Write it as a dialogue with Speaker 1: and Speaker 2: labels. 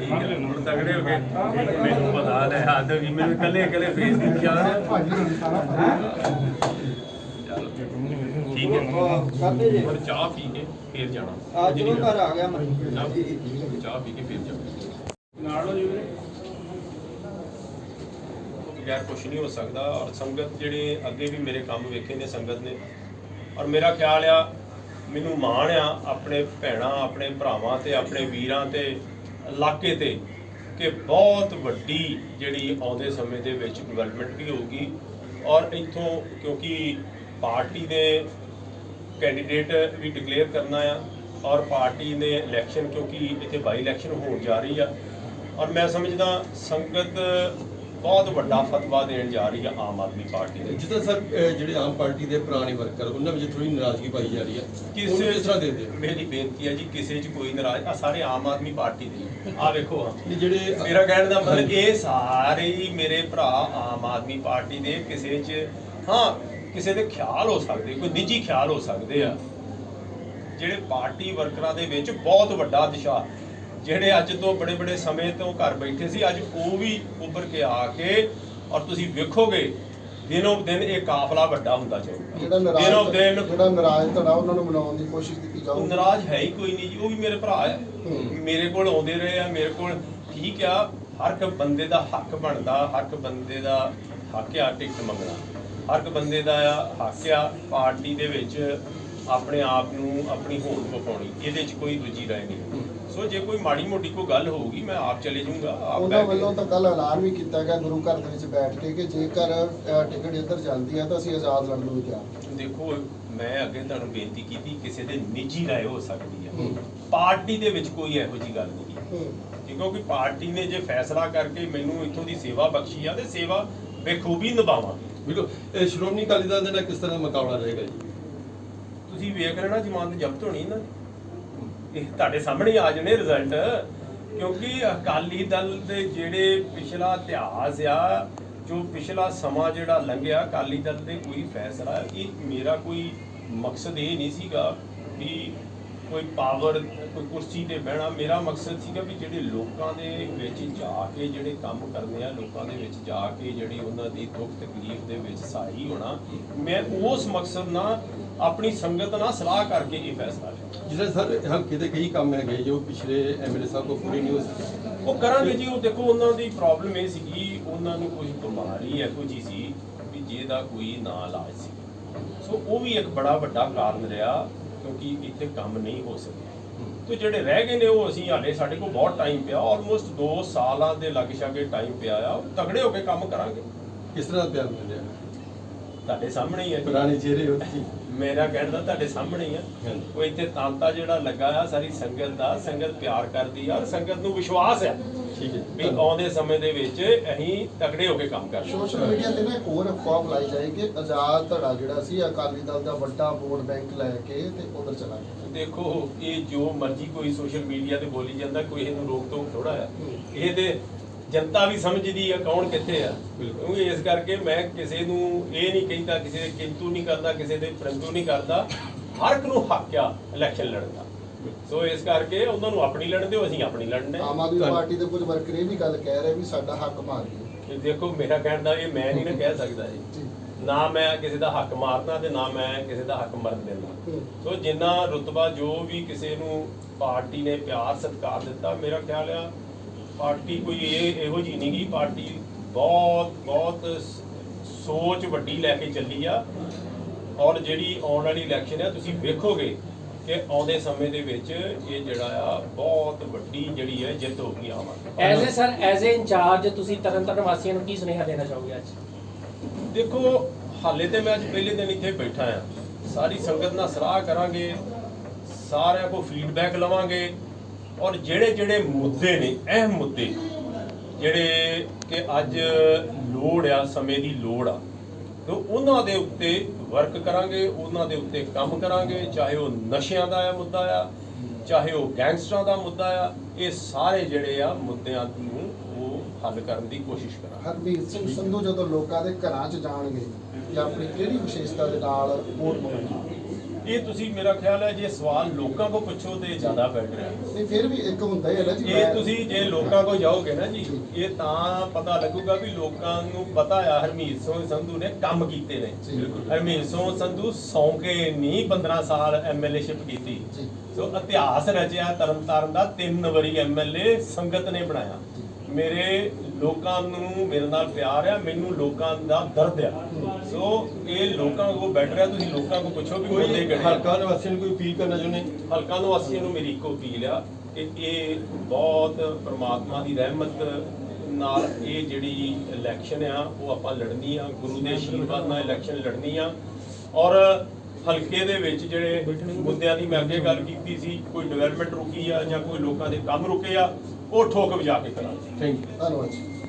Speaker 1: ਠੀਕ ਹੈ। ਹੁਣ ਤਗੜੇ ਹੋ ਗਏ ਮੈਨੂੰ ਪਤਾ ਲੈ ਹੱਦ ਵੀ ਮੈਨੂੰ ਇਕੱਲੇ ਇਕੱਲੇ ਫੇਸ ਦੀ ਪਛਾਣ
Speaker 2: ਭਾਜੀ ਨੂੰ ਸਾਰਾ।
Speaker 1: ਠੀਕ ਹੈ।
Speaker 3: ਕਰਦੇ ਜੇ।
Speaker 1: ਹੁਣ ਚਾਹ ਪੀ ਕੇ ਫੇਰ ਜਾਣਾ।
Speaker 3: ਅੱਜ ਉਹ ਘਰ ਆ ਗਿਆ ਮੈਂ।
Speaker 1: ਚਾਹ ਪੀ ਕੇ ਫੇਰ ਜਾਣਾ। ਨਾਲ ਹੋ ਜੀ ਬਗੈਰ ਕੁਝ ਨਹੀਂ ਹੋ ਸਕਦਾ। ਔਰ ਸੰਗਤ ਜਿਹੜੇ ਅੱਗੇ ਵੀ ਮੇਰੇ ਕੰਮ ਵੇਖੇ ਨੇ ਸੰਗਤ ਨੇ ਔਰ ਮੇਰਾ ਖਿਆਲ ਆ, ਮੈਨੂੰ ਮਾਣ ਆ ਆਪਣੇ ਭੈਣਾਂ, ਆਪਣੇ ਭਰਾਵਾਂ ਤੇ, ਆਪਣੇ ਵੀਰਾਂ ਤੇ, ਇਲਾਕੇ ਤੇ ਕਿ ਬਹੁਤ ਵੱਡੀ ਜਿਹੜੀ ਆਉਂਦੇ ਸਮੇਂ ਦੇ ਵਿੱਚ ਡਿਵੈਲਪਮੈਂਟ ਵੀ ਹੋਊਗੀ। ਔਰ ਇੱਥੋਂ ਕਿਉਂਕਿ ਪਾਰਟੀ ਦੇ ਕੈਂਡੀਡੇਟ ਵੀ ਡਿਕਲੇਅਰ ਕਰਨਾ ਆ ਔਰ ਪਾਰਟੀ ਨੇ ਇਲੈਕਸ਼ਨ ਕਿਉਂਕਿ ਇੱਥੇ ਬਾਈ ਇਲੈਕਸ਼ਨ ਹੋਣ ਜਾ ਰਹੀ ਆ। ਔਰ ਮੈਂ ਸਮਝਦਾ ਸੰਗਤ ਬਹੁਤ ਵੱਡਾ ਫਤਵਾ ਦੇਣ ਜਾ ਰਹੀ ਆ ਆਮ ਆਦਮੀ ਪਾਰਟੀ ਦੇ
Speaker 4: ਜਿਸ ਤਰ੍ਹਾਂ ਸਰ ਜਿਹੜੇ ਆਮ ਪਾਰਟੀ ਦੇ ਪੁਰਾਣੇ ਵਰਕਰ ਉਹਨਾਂ ਵਿੱਚ ਥੋੜੀ ਨਾਰਾਜ਼ਗੀ ਪਾਈ ਜਾ ਰਹੀ ਹੈ
Speaker 1: ਕਿਸੇ
Speaker 4: ਕਿਸ ਤਰ੍ਹਾਂ ਦੇਖਦੇ ਹੋ?
Speaker 1: ਮੇਰੀ ਬੇਨਤੀ ਹੈ ਜੀ ਕਿਸੇ 'ਚ ਕੋਈ ਨਾਰਾਜ਼ ਆ ਸਾਰੇ ਆਮ ਆਦਮੀ ਪਾਰਟੀ ਦੇ ਆ। ਵੇਖੋ ਆ
Speaker 4: ਇਹ ਜਿਹੜੇ
Speaker 1: ਮੇਰਾ ਕਹਿਣ ਦਾ ਮਤਲਬ ਇਹ ਸਾਰੇ ਹੀ ਮੇਰੇ ਭਰਾ ਆਮ ਆਦਮੀ ਪਾਰਟੀ ਦੇ ਕਿਸੇ 'ਚ ਹਾਂ ਕਿਸੇ ਦੇ ਖਿਆਲ ਹੋ ਸਕਦੇ ਕੋਈ ਨਿੱਜੀ ਖਿਆਲ ਹੋ ਸਕਦੇ ਆ। ਜਿਹੜੇ ਪਾਰਟੀ ਵਰਕਰਾਂ ਦੇ ਵਿੱਚ ਬਹੁਤ ਵੱਡਾ ਦਿਸ਼ਾ ਜਿਹੜੇ ਅੱਜ ਤੋਂ ਬੜੇ ਬੜੇ ਸਮੇਂ ਤੋਂ ਘਰ ਬੈਠੇ ਸੀ ਅੱਜ ਉਹ ਵੀ ਉੱਭਰ ਕੇ ਆ ਕੇ ਔਰ ਤੁਸੀਂ ਵੇਖੋਗੇ ਦਿਨੋਂ ਦਿਨ ਇਹ ਕਾਫਲਾ ਵੱਡਾ ਹੁੰਦਾ ਜਾਊਗਾ। ਦਿਨੋਂ ਦਿਨ
Speaker 5: ਜਿਹੜਾ ਨਾਰਾਜ਼ ਧੜਾ ਉਹਨਾਂ ਨੂੰ ਮਨਾਉਣ ਦੀ ਕੋਸ਼ਿਸ਼ ਕੀਤੀ ਜਾਊਗੀ।
Speaker 1: ਨਾਰਾਜ਼ ਹੈ ਹੀ ਕੋਈ ਨਹੀਂ ਜੀ ਉਹ ਵੀ ਮੇਰੇ ਭਰਾ ਆ। ਮੇਰੇ ਕੋਲ ਆਉਂਦੇ ਰਹੇ ਆ ਮੇਰੇ ਕੋਲ ਠੀਕ ਆ ਹਰ ਇੱਕ ਬੰਦੇ ਦਾ ਹੱਕ ਬਣਦਾ ਹਰ ਇੱਕ ਬੰਦੇ ਦਾ ਹੱਕ ਆ ਟਿਕਟ ਮੰਗਣਾ। ਹਰ ਇੱਕ ਬੰਦੇ ਦਾ ਹੱਕ ਆ ਪਾਰਟੀ ਦੇ ਵਿੱਚ ਆਪਣੇ ਆਪ ਨੂੰ ਆਪਣੀ ਹੋਂਦ ਵਿਖਾਉਣੀ ਇਹਦੇ 'ਚ ਕੋਈ ਦੂਜੀ ਰਾਏ ਨਹੀਂ ਸੋ ਜੇ ਕੋਈ ਮਾੜੀ ਮੋਟੀ ਕੋਈ ਗੱਲ ਹੋਊਗੀ ਮੈਂ ਆਪ ਚਲੇ ਜਾਊਂਗਾ ਆਪ
Speaker 5: ਉਹਨਾਂ ਵੱਲੋਂ ਤਾਂ ਕੱਲ ਐਲਾਨ ਵੀ ਕੀਤਾ ਗਿਆ ਗੁਰੂ ਘਰ ਦੇ ਵਿੱਚ ਬੈਠ ਕੇ ਕਿ ਜੇਕਰ ਟਿਕਟ ਇੱਧਰ ਜਾਂਦੀ ਹੈ ਤਾਂ ਅਸੀਂ ਆਜ਼ਾਦ ਲੜਨ ਨੂੰ ਤਿਆਰ
Speaker 1: ਦੇਖੋ ਮੈਂ ਅੱਗੇ ਤੁਹਾਨੂੰ ਬੇਨਤੀ ਕੀਤੀ ਕਿਸੇ ਦੇ ਨਿੱਜੀ ਰਾਏ ਹੋ ਸਕਦੀ ਹੈ। ਪਾਰਟੀ ਦੇ ਵਿੱਚ ਕੋਈ ਇਹੋ ਜੀ ਗੱਲ ਨਹੀਂ। ਹੈ।
Speaker 5: ਹੂੰ।
Speaker 1: ਕਿਉਂਕਿ ਪਾਰਟੀ ਨੇ ਜੇ ਫੈਸਲਾ ਕਰਕੇ ਮੈਨੂੰ ਇੱਥੋਂ ਦੀ ਸੇਵਾ ਬਖਸ਼ੀ ਆ ਤੇ ਸੇਵਾ ਬਖੂਬੀ ਨਿਭਾਵਾਂਗੇ
Speaker 4: ਬਿਲਕੁਲ। ਇਹ ਸ਼੍ਰੋਮਣੀ ਅਕਾਲੀ ਦਲ ਦੇ ਨਾਲ ਕਿਸ ਤਰ੍ਹਾਂ ਮੁਕਾਬਲਾ ਰਹੇਗਾ ਜੀ?
Speaker 1: ਤੁਸੀਂ ਵੇਖ ਲੈਣਾ ਜ਼ਮਾਨਤ ਜ਼ਬਤ ਹੋਣੀ ਨਾ ਇਹ ਤੁਹਾਡੇ ਸਾਹਮਣੇ ਆ ਜਾਣੇ ਰਿਜ਼ਲਟ ਕਿਉਂਕਿ ਅਕਾਲੀ ਦਲ ਦੇ ਜਿਹੜੇ ਪਿਛਲਾ ਇਤਿਹਾਸ ਆ, ਜੋ ਪਿਛਲਾ ਸਮਾਂ ਜਿਹੜਾ ਲੰਘਿਆ ਅਕਾਲੀ ਦਲ ਦੇ ਕੋਈ ਫੈਸਲਾ, ਇਹ ਮੇਰਾ ਕੋਈ ਮਕਸਦ ਇਹ ਨਹੀਂ ਸੀਗਾ ਵੀ ਕੋਈ ਪਾਵਰ ਕੋਈ ਕੁਰਸੀ ਤੇ ਬਹਿਣਾ ਮੇਰਾ ਮਕਸਦ ਸੀਗਾ ਵੀ ਜਿਹੜੇ ਲੋਕਾਂ ਦੇ ਵਿੱਚ ਜਾ ਕੇ ਜਿਹੜੇ ਕੰਮ ਕਰਨੇ ਆ ਲੋਕਾਂ ਦੇ ਵਿੱਚ ਜਾ ਕੇ ਜਿਹੜੀ ਉਹਨਾਂ ਦੀ ਦੁੱਖ ਤਕਲੀਫ ਦੇ ਵਿੱਚ ਸਹਾਈ ਹੋਣਾ ਮੈਂ ਉਸ ਮਕਸਦ ਨਾਲ ਆਪਣੀ ਸੰਗਤ ਨਾਲ ਸਲਾਹ ਕਰਕੇ ਇਹ ਫੈਸਲਾ ਲਿਆ।
Speaker 4: ਤਰ੍ਹਾਂ ਸਰ ਹਲਕੇ ਦੇ ਕਈ ਕੰਮ ਹੈਗੇ ਜੋ ਪਿਛਲੇ ਐਮਐਲਏ ਸਾਹਿਬ ਕੋ ਪੂਰੀ ਨਹੀਂ ਹੋ ਸਕੇ
Speaker 1: ਉਹ ਕਰਾਂਗੇ ਜੀ ਉਹ ਦੇਖੋ ਉਹਨਾਂ ਦੀ ਪ੍ਰੋਬਲਮ ਇਹ ਸੀਗੀ ਉਹਨਾਂ ਨੂੰ ਕੋਈ ਬਿਮਾਰੀ ਇਹੋ ਜੀ ਸੀ ਵੀ ਜਿਹਦਾ ਕੋਈ ਨਾ ਇਲਾਜ ਸੀ। ਸੋ ਉਹ ਵੀ ਇੱਕ ਬੜਾ ਵੱਡਾ ਕਾਰਨ ਰਿਹਾ। ਕਿਉਂਕਿ ਇੱਥੇ ਕੰਮ ਨਹੀਂ ਹੋ ਸਕਿਆ। ਤੇ ਜਿਹੜੇ ਰਹਿ ਗਏ ਨੇ ਉਹ ਅਸੀਂ ਹਾਲੇ ਸਾਡੇ ਕੋਲ ਬਹੁਤ ਟਾਈਮ ਪਿਆ ਆਲਮੋਸਟ 2 ਸਾਲਾਂ ਦੇ ਲੱਗ ਛਾਗੇ ਟਾਈਮ ਪਿਆ ਆ ਤਗੜੇ ਹੋ ਕੇ ਕੰਮ ਕਰਾਂਗੇ।
Speaker 4: ਕਿਸ ਤਰ੍ਹਾਂ ਦਾ ਪਿਆਰ ਮਿਲ ਰਿਹਾ
Speaker 1: ਤੁਹਾਡੇ ਸਾਹਮਣੇ ਹੀ ਹੈ।
Speaker 4: ਪੁਰਾਣੇ ਚਿਹਰੇ ਤੁਸੀਂ
Speaker 1: ਮੇਰਾ ਕਹਿਣ ਦਾ ਤੁਹਾਡੇ ਸਾਹਮਣੇ ਹੀ ਆ। ਉਹ ਇੱਥੇ ਤਾਂਤਾ ਜਿਹੜਾ ਲੱਗਾ ਆ ਸਾਰੀ ਸੰਗਤ ਦਾ ਸੰਗਤ ਪਿਆਰ ਕਰਦੀ ਆ ਔਰ ਸੰਗਤ ਨੂੰ ਵਿਸ਼ਵਾਸ ਆ
Speaker 4: ਠੀਕ ਹੈ।
Speaker 1: ਵੀ ਆਉਂਦੇ ਸਮੇਂ ਦੇ ਵਿੱਚ ਅਸੀਂ ਤਕੜੇ ਹੋ ਕੇ ਕੰਮ ਕਰਾਂਗੇ
Speaker 5: ਸੋਸ਼ਲ ਮੀਡੀਆ ਤੇ ਨਾ ਇੱਕ ਹੋਰ ਅਫਵਾਹ ਫੈਲਾਈ ਜਾਏ ਕਿ ਆਜ਼ਾਦ ਧੜਾ ਜਿਹੜਾ ਸੀ ਅਕਾਲੀ ਦਲ ਦਾ ਵੱਡਾ ਵੋਟ ਬੈਂਕ ਲੈ ਕੇ ਤੇ ਉਧਰ ਚਲਾ ਗਿਆ।
Speaker 1: ਦੇਖੋ ਇਹ ਜੋ ਮਰਜ਼ੀ ਕੋਈ ਸੋਸ਼ਲ ਮੀਡੀਆ ਤੇ ਬੋਲੀ ਜਾਂਦਾ ਕੋਈ ਇਹਨੂੰ ਰੋਕ ਟੋਕ ਥੋੜਾ ਆ ਇਹ ਤੇ ਜਨਤਾ ਵੀ ਸਮਝਦੀ ਆ ਕੌਣ ਕਿੱਥੇ ਆ। ਕਿਉਂਕਿ ਇਸ ਕਰਕੇ ਮੈਂ ਕਿਸੇ ਨੂੰ ਇਹ ਨਹੀਂ ਕਹਿੰਦਾ ਕਿਸੇ ਦੇ ਕਿੰਤੂ ਨਹੀਂ ਕਰਦਾ ਕਿਸੇ ਦੇ ਪਰੰਤੂ ਨਹੀਂ ਕਰਦਾ ਹਰ ਇੱਕ ਨੂੰ ਹੱਕ ਆ ਇਲੈਕਸ਼ਨ ਲੜਨ ਦਾ। ਸੋ ਇਸ ਕਰਕੇ ਉਹਨਾਂ ਨੂੰ ਆਪਣੀ ਲੜਨ ਦਿਓ ਅਸੀਂ ਆਪਣੀ ਲੜਨ ਦੇ।
Speaker 5: ਆਮ ਆਦਮੀ ਪਾਰਟੀ ਦੇ ਕੁਝ ਵਰਕਰ ਇਹ ਵੀ ਗੱਲ ਕਹਿ ਰਹੇ ਵੀ ਸਾਡਾ ਹੱਕ ਮਾਰ
Speaker 1: ਇਹ ਦੇਖੋ ਮੇਰਾ ਕਹਿਣ ਦਾ ਇਹ ਮੈਂ ਨਹੀਂ ਨਾ ਕਹਿ ਸਕਦਾ ਜੀ। ਨਾ ਮੈਂ ਕਿਸੇ ਦਾ ਹੱਕ ਮਾਰਦਾ ਤੇ ਨਾ ਮੈਂ ਕਿਸੇ ਦਾ ਹੱਕ ਮਰਨ ਦਿੰਦਾ। ਸੋ ਜਿੰਨਾ ਰੁਤਬਾ ਜੋ ਵੀ ਕਿਸੇ ਨੂੰ ਪਾਰਟੀ ਨੇ ਪਿਆਰ ਸਤਿਕਾਰ ਦਿੱਤਾ ਮੇਰਾ ਖਿਆਲ ਆ ਪਾਰਟੀ ਕੋਈ ਇਹ ਇਹੋ ਜੀ ਨਹੀਂ ਗੀ ਪਾਰਟੀ ਬਹੁਤ ਬਹੁਤ ਸੋਚ ਵੱਡੀ ਲੈ ਕੇ ਚੱਲੀ ਆ। ਔਰ ਜਿਹੜੀ ਆਉਣ ਵਾਲੀ ਇਲੈਕਸ਼ਨ ਆ ਤੁਸੀਂ ਵੇਖੋਗੇ ਕਿ ਆਉਂਦੇ ਸਮੇਂ ਦੇ ਵਿੱਚ ਇਹ ਜਿਹੜਾ ਆ ਬਹੁਤ ਵੱਡੀ ਜਿਹੜੀ ਹੈ ਜਿੱਤ ਹੋਊਗੀ ਆਵਾਂਗੇ
Speaker 6: as a sir as a incharge ਤੁਸੀਂ ਤਰਨਤਾਰਨ ਵਾਸੀਆਂ ਨੂੰ ਕੀ ਸੁਨੇਹਾ ਦੇਣਾ ਚਾਹੋਗੇ ਅੱਜ?
Speaker 1: ਦੇਖੋ ਹਾਲੇ ਤੇ ਮੈਂ ਅੱਜ ਪਹਿਲੇ ਦਿਨ ਇੱਥੇ ਬੈਠਾ ਆ। ਸਾਰੀ ਸੰਗਤ ਨਾਲ ਸਲਾਹ ਕਰਾਂਗੇ ਸਾਰਿਆਂ ਕੋ ਫੀਡਬੈਕ ਲਵਾਂਗੇ। ਔਰ ਜਿਹੜੇ ਜਿਹੜੇ ਮੁੱਦੇ ਨੇ ਅਹਿਮ ਮੁੱਦੇ ਜਿਹੜੇ ਕਿ ਅੱਜ ਲੋੜ ਆ, ਸਮੇਂ ਦੀ ਲੋੜ ਆ, ਤੇ ਉਹਨਾਂ ਦੇ ਉੱਤੇ ਵਰਕ ਕਰਾਂਗੇ, ਉਹਨਾਂ ਦੇ ਉੱਤੇ ਕੰਮ ਕਰਾਂਗੇ, ਚਾਹੇ ਉਹ ਨਸ਼ਿਆਂ ਦਾ ਆ ਮੁੱਦਾ ਆ, ਚਾਹੇ ਉਹ ਗੈਂਗਸਟਰਾਂ ਦਾ ਮੁੱਦਾ ਆ, ਇਹ ਸਾਰੇ ਜਿਹੜੇ ਆ ਮੁੱਦਿਆਂ ਨੂੰ ਉਹ ਹੱਲ ਕਰਨ ਦੀ ਕੋਸ਼ਿਸ਼ ਕਰਾਂਗੇ।
Speaker 5: ਹਰਮੀਤ ਸਿੰਘ ਸੰਧੂ ਜਦੋਂ ਲੋਕਾਂ ਦੇ ਘਰਾਂ 'ਚ ਜਾਣਗੇ ਜਾਂ ਆਪਣੀ ਕਿਹੜੀ ਵਿਸ਼ੇਸ਼ਤਾ ਦੇ ਨਾਲ ਵੋਟ ਮੰਗਣਗੇ
Speaker 1: ਇਹ ਤੁਸੀਂ ਮੇਰਾ ਖਿਆਲ ਹੈ ਜੇ ਸਵਾਲ ਲੋਕਾਂ ਕੋ ਪੁੱਛੋ ਤੇ ਜ਼ਿਆਦਾ ਬੈਟਰ ਹੈ।
Speaker 5: ਨਹੀਂ ਫਿਰ ਵੀ ਇੱਕ ਹੁੰਦਾ ਹੀ ਨਾ ਜੀ
Speaker 1: ਇਹ ਤੁਸੀਂ ਜੇ ਲੋਕਾਂ ਕੋ ਜਾਓਗੇ ਨਾ ਜੀ ਇਹ ਤਾਂ ਪਤਾ ਲੱਗੂਗਾ ਵੀ ਲੋਕਾਂ ਨੂੰ ਪਤਾ ਆ ਹਰਮੀਤ ਸਿੰਘ ਸੰਧੂ ਨੇ ਕੰਮ ਕੀਤੇ ਨੇ। ਹਰਮੀਤ ਸਿੰਘ ਸੰਧੂ ਸੌਂ ਕੇ ਨਹੀਂ 15 ਸਾਲ ਐਮਐਲਏਸ਼ਿਪ ਕੀਤੀ।
Speaker 5: ਜੀ।
Speaker 1: ਸੋ ਇਤਿਹਾਸ ਰਚਿਆ ਤਰਨਤਾਰਨ ਦਾ ਤਿੰਨ ਵਾਰੀ ਐਮਐਲਏ ਸੰਗਤ ਨੇ ਬਣਾਇਆ। ਮੇਰੇ ਲੋਕਾਂ ਨੂੰ ਮੇਰੇ ਨਾਲ ਪਿਆਰ ਆ ਮੈਨੂੰ ਲੋਕਾਂ ਦਾ ਦਰਦ ਆ। ਸੋ ਇਹ ਲੋਕਾਂ ਕੋ ਬੈਟਰ ਹੈ ਤੁਸੀਂ ਲੋਕਾਂ ਕੋ ਪੁੱਛੋ ਵੀ
Speaker 4: ਕੋਈ
Speaker 1: ਮੁੱਦੇ ਕਿਹੜੇ ਆ।
Speaker 4: ਹਲਕਾ ਨਿਵਾਸੀਆਂ ਨੂੰ ਕੋਈ ਅਪੀਲ ਕਰਨਾ ਚਾਹੁੰਦੇ
Speaker 1: ਹਲਕਾ ਨਿਵਾਸੀਆਂ ਨੂੰ ਮੇਰੀ ਇੱਕੋ ਅਪੀਲ ਆ ਕਿ ਇਹ ਬਹੁਤ ਪ੍ਰਮਾਤਮਾ ਦੀ ਰਹਿਮਤ ਨਾਲ ਇਹ ਜਿਹੜੀ ਇਲੈਕਸ਼ਨ ਆ ਉਹ ਆਪਾਂ ਲੜਨੀ ਆ ਗੁਰੂ ਦੇ ਆਸ਼ੀਰਵਾਦ ਨਾਲ ਇਲੈਕਸ਼ਨ ਲੜਨੀ ਆ। ਔਰ ਹਲਕੇ ਦੇ ਵਿੱਚ ਜਿਹੜੇ ਮੁੱਦਿਆਂ ਦੀ ਮੈਂ ਅੱਗੇ ਗੱਲ ਕੀਤੀ ਸੀ ਕੋਈ ਡਿਵੈਲਪਮੈਂਟ ਰੁਕੀ ਆ ਜਾਂ ਕੋਈ ਲੋਕਾਂ ਦੇ ਕੰਮ ਰੁਕੇ ਆ ਉਹ ਠੋਕ ਵਜਾ ਕੇ ਕਰਾਂਗੇ।
Speaker 4: ਥੈਂਕ ਯੂ
Speaker 5: ਧੰਨਵਾਦ ਜੀ।